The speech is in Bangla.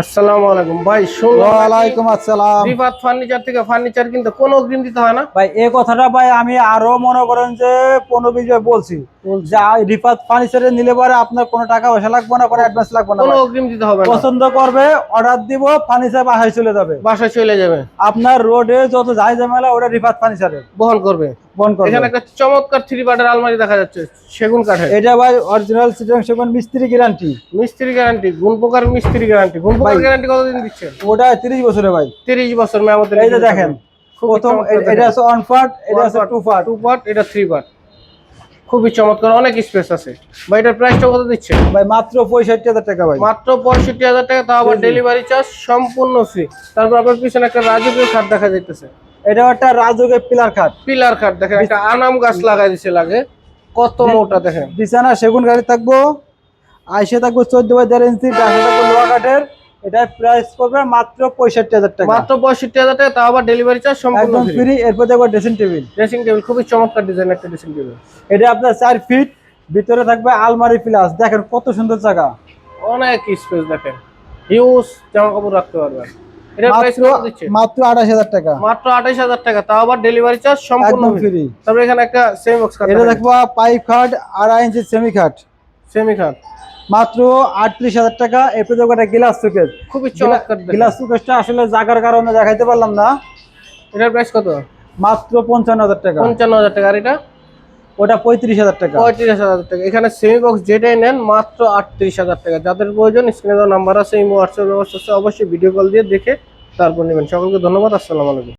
আসসালামু আলাইকুম। ভাই ওয়ালাইকুম আসসালাম। ফার্নিচার থেকে ফার্নিচার কিনতে কোনো অগ্রিম দিতে হয় না। ভাই এই কথাটা ভাই আমি আরও মনে করেন যে পনেরো বিজয় বলছি। যে আ- রিফাত ফার্নিচারে নিলে পরে আপনার কোনো টাকা পয়সা লাগবে না কোনো অ্যাডভান্স লাগবে না কোনো অগ্রিম দিতে হবে না। পছন্দ করবে অর্ডার দিব ফার্নিচার বাসায় চলে যাবে। বাসায় চলে যাবে। আপনার রোডে যত যাই ঝামেলা ওটা রিফাত ফার্নিচারে বহন করবে। বন করবে। এখানে একটা চমৎকার থ্রি পার্টের আলমারি দেখা যাচ্ছে সেগুন কাঠের। এটা ভাই অরিজিনাল সিটিং সেগুন মিস্ত্রি গ্যারান্টি মিস্ত্রি গ্যারান্টি গুণ প্রকার মিস্ত্রি গ্যারান্টি গুণ প্রকার। গ্যারান্টি কতদিন দিচ্ছেন ওটা তিরিশ বছরে ভাই। তিরিশ বছর মেয়ামতের এই দেখেন প্রথম এটা আছে ওয়ান পার্ট এটা আছে টু পার্ট টু পার্ট এটা থ্রি পার্ট খুবই চমৎকার অনেক স্পেস আছে। ভাই এটার প্রাইসটা কত দিচ্ছে? ভাই মাত্র পঁয়ষট্টি হাজার টাকা ভাই। মাত্র পঁয়ষট্টি হাজার টাকা তাও আবার। ডেলিভারি চার্জ সম্পূর্ণ ফ্রি তারপর আপনার পিছনে একটা রাজকীয় খাট দেখা যাইতেছে। এটা একটা রাজুকের পিলার খাট। পিলার খাট দেখেন একটা আনাম গাছ লাগাই দিছে লাগে। কত মোটা দেখেন। বিছানা সেগুন গাড়ি থাকব। আইসে থাকব চোদ্দ বাই দেড় ইঞ্চি ডাসে থাকব লোহা কাঠের। এটার প্রাইস পড়বে মাত্র পঁয়ষট্টি হাজার টাকা। মাত্র পঁয়ষট্টি হাজার টাকা তাও আবার ডেলিভারি চার্জ সম্পূর্ণ ফ্রি এরপর দেখব ড্রেসিং টেবিল ড্রেসিং টেবিল খুবই চমৎকার ডিজাইন একটা ড্রেসিং টেবিল এটা আপনার চার ফিট ভিতরে থাকবে আলমারি প্লাস দেখেন কত সুন্দর জায়গা। অনেক স্পেস দেখেন। হিউজ জামা কাপড় রাখতে পারবেন। এটা মাত্র আঠাশ হাজার টাকা। মাত্র আঠাইশ হাজার টাকা তাও আবার ডেলিভারি চার্জ সম্পূর্ণ ফ্রি তারপরে এখানে একটা সেমি বক্স এটা দেখব পাইপ খাট আড়াই ইঞ্চি সেমি খাট। সেমি খাট। মাত্র আটত্রিশ হাজার টাকা। এরপর দেখব একটা গ্লাস সুকেস খুবই চমৎকার। গ্লাস সুকেসটা আসলে জাগার কারণে দেখাইতে পারলাম না। এটার প্রাইস কত? মাত্র পঞ্চান্ন হাজার টাকা। পঞ্চান্ন হাজার টাকা। আর এটা? ওটা পঁয়ত্রিশ হাজার টাকা। পঁয়ত্রিশ হাজার টাকা। এখানে সেমি বক্স যেটাই নেন মাত্র আটত্রিশ হাজার টাকা। যাদের প্রয়োজন স্ক্রিনে দেওয়া নাম্বার আছে এই হোয়াটসঅ্যাপ ব্যবস্থা আছে অবশ্যই ভিডিও কল দিয়ে দেখে তারপর নেবেন। সকলকে ধন্যবাদ। আসসালামু আলাইকুম।